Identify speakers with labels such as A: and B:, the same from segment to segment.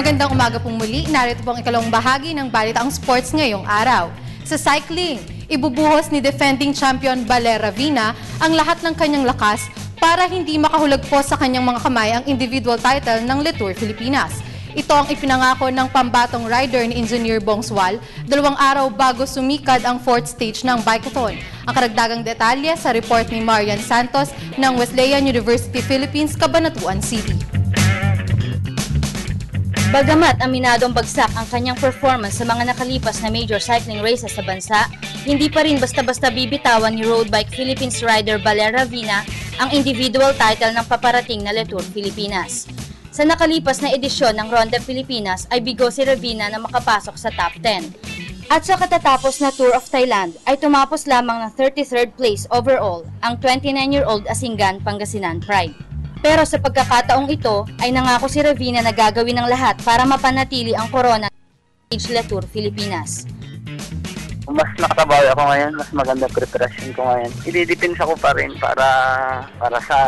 A: Magandang umaga pong muli. Narito pong ikalawang bahagi ng Balitaang Sports ngayong araw. Sa cycling, ibubuhos ni defending champion Baler Ravina ang lahat ng kanyang lakas para hindi makahulog po sa kanyang mga kamay ang individual title ng Le Tour Pilipinas. Ito ang ipinangako ng pambatong rider ni Engineer Bongswal dalawang araw bago sumikad ang fourth stage ng Bikeathon. Ang karagdagang detalye sa report ni Marian Santos ng Wesleyan University Philippines, Cabanatuan City.
B: Bagamat aminadong bagsak ang kanyang performance sa mga nakalipas na major cycling races sa bansa, hindi pa rin basta-basta bibitawan ni road bike Philippines rider Valer Ravina ang individual title ng paparating na Le Tour Pilipinas. Sa nakalipas na edisyon ng Ronda Pilipinas ay bigo si Ravina na makapasok sa top 10. At sa katatapos na Tour of Thailand ay tumapos lamang ng 33rd place overall ang 29-year-old Asingan Pangasinan Pride. Pero sa pagkakataong ito ay nangako si Ravina na gagawin ng lahat para mapanatili ang corona Tour Pilipinas.
C: mas nakabawi ako ngayon, mas maganda preparation ko ngayon. Ididipins ako pa rin para para sa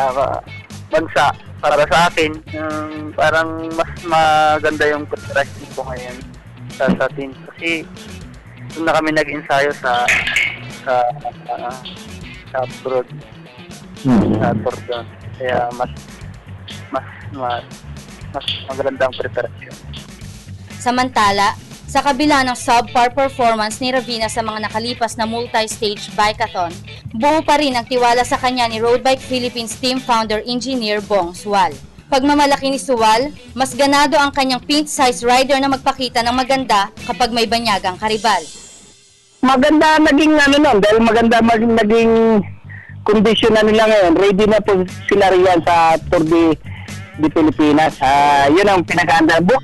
C: bansa, para sa akin. Yung parang mas maganda yung preparation ko ngayon sa, sa team. Kasi doon na kami nag-ensayo sa sa uh, sa abroad, sa doon. Kaya mas mas mas mas maganda ang preparation.
B: Samantala, sa kabila ng subpar performance ni Ravina sa mga nakalipas na multi-stage bikeathon, buo pa rin ang tiwala sa kanya ni Road Bike Philippines team founder engineer Bong Sual. Pagmamalaki ni Suwal, mas ganado ang kanyang pint-size rider na magpakita ng maganda kapag may banyagang karibal.
C: maganda naging ano nun, dahil maganda mag, naging condition na nila ngayon. Ready na po sila riyan sa Tour de, de Pilipinas. Ah, yun ang pinaganda. Bu-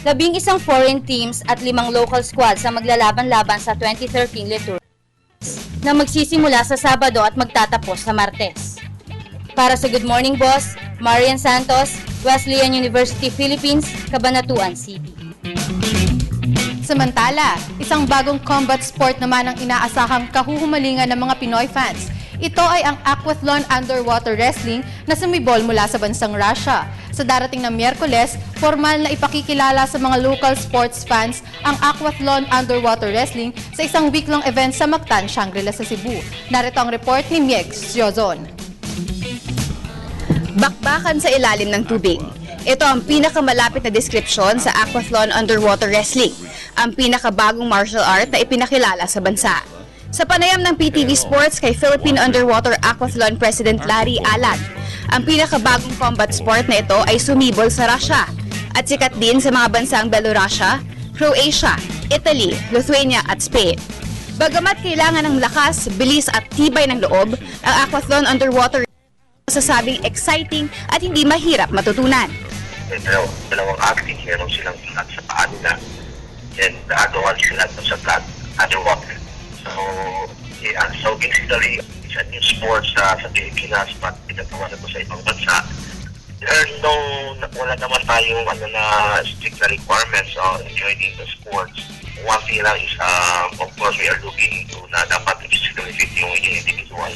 B: Labing isang foreign teams at limang local squads ang maglalaban-laban sa 2013 Le Tour na magsisimula sa Sabado at magtatapos sa Martes. Para sa Good Morning Boss, Marian Santos, Wesleyan University Philippines, Cabanatuan City.
A: Samantala, isang bagong combat sport naman ang inaasahang kahuhumalingan ng mga Pinoy fans. Ito ay ang Aquathlon Underwater Wrestling na sumibol mula sa bansang Russia. Sa darating na Miyerkules, formal na ipakikilala sa mga local sports fans ang Aquathlon Underwater Wrestling sa isang week-long event sa Mactan, Shangri-La sa Cebu. Narito ang report ni Mieg Siozon.
D: Bakbakan sa ilalim ng tubig. Ito ang pinakamalapit na deskripsyon sa Aquathlon Underwater Wrestling, ang pinakabagong martial art na ipinakilala sa bansa. Sa panayam ng PTV Sports kay Philippine Underwater Aquathlon President Larry Alan, ang pinakabagong combat sport na ito ay sumibol sa Russia at sikat din sa mga bansang Belarusia, Croatia, Italy, Lithuania at Spain. Bagamat kailangan ng lakas, bilis at tibay ng loob, ang Aquathlon Underwater masasabing exciting at hindi mahirap matutunan.
E: dalaw, dalawang acting meron silang flat sa paa nila and the other one sila sa underwater. So, yeah, so basically, it's a new sport sa, sa Pilipinas but pinagawa na po sa ibang bansa. There's no, wala naman tayong ano na strict na requirements on joining the sports. One thing lang is, um, of course, we are looking into na dapat physically fit yung individual.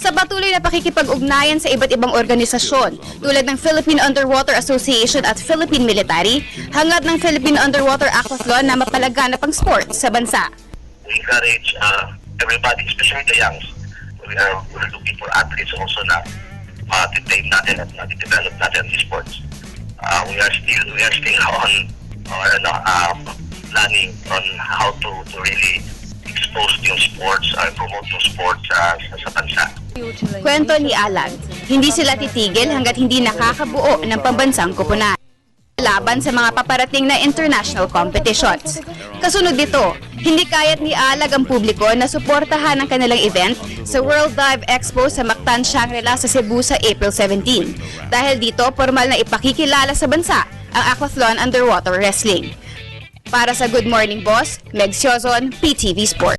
D: Sa patuloy na pakikipag-ugnayan sa iba't ibang organisasyon tulad ng Philippine Underwater Association at Philippine Military, hangad ng Philippine Underwater Aquathlon na mapalaganap ang sport sa bansa.
E: We encourage uh, everybody, especially the youngs. We are we're looking for athletes also na ma-train natin at na-develop natin these sports. Uh, we are still we are still on or ano, uh, planning on how to to really expose yung sports and promote yung sports uh, sa, sa bansa.
D: Kwento ni Alan, hindi sila titigil hanggat hindi nakakabuo ng pambansang kupunan. Laban sa mga paparating na international competitions. Kasunod dito, hindi kayat ni Alag ang publiko na suportahan ang kanilang event sa World Dive Expo sa Mactan, Shangri-La sa Cebu sa April 17. Dahil dito, formal na ipakikilala sa bansa ang Aquathlon Underwater Wrestling. Para sa Good Morning Boss, Meg Siozon, PTV Sports.